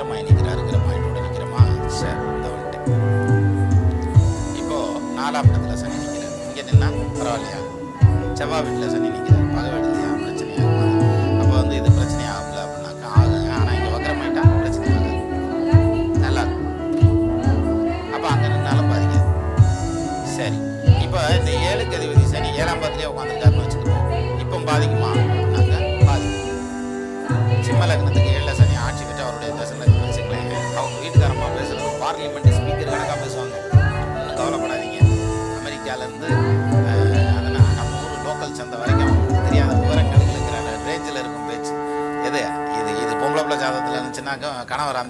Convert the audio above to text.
அச்சமாக நிற்கிறாருங்கிற பாயிண்டோடு நிற்கிறோமா? Sir வந்துட்டு இப்போது நாலாம் இடத்துல சனி நிற்கிறார். இங்கே நின்னா பரவாயில்லையா? செவ்வாய் வீட்டில் சனி நிற்கிறார். பகவடிலையா பிரச்சனையாக அப்போ வந்து இது பிரச்சனை ஆகல அப்படின்னாக்கா ஆகுங்க ஆனால் இங்கே வக்கரமாயிட்டா பிரச்சனை ஆகுது. நல்லா அப்போ அங்கே நின்னாலும் பாதிக்காது. சரி. இப்போ இந்த ஏழுக்கு கதிபதி சனி ஏழாம் பாத்திரியே உட்காந்துருக்காருன்னு வச்சுக்கிறோம் இப்போ பாதிக்குமா? அப்படின்னாக்கா பாதிக்கும் சிம்ம லக்னத்துக்கு அவங்க வீட்டுக்காரம்மா பேசுகிறது பார்லிமெண்ட் ஸ்பீக்கர் கணக்காக பேசுவாங்க. ஒன்றும் கவலைப்படாதீங்க. அமெரிக்காவிலேருந்து அதனால் நம்ம ஊர் லோக்கல் சந்தை வரைக்கும் அவங்களுக்கு தெரியாத விவரங்கள் இருக்கிற ரேஞ்சில் இருக்கும் பேச்சு. எது? இது இது பொம்பளை பிள்ளை ஜாதகத்தில் இருந்துச்சுன்னாக்கா கணவர்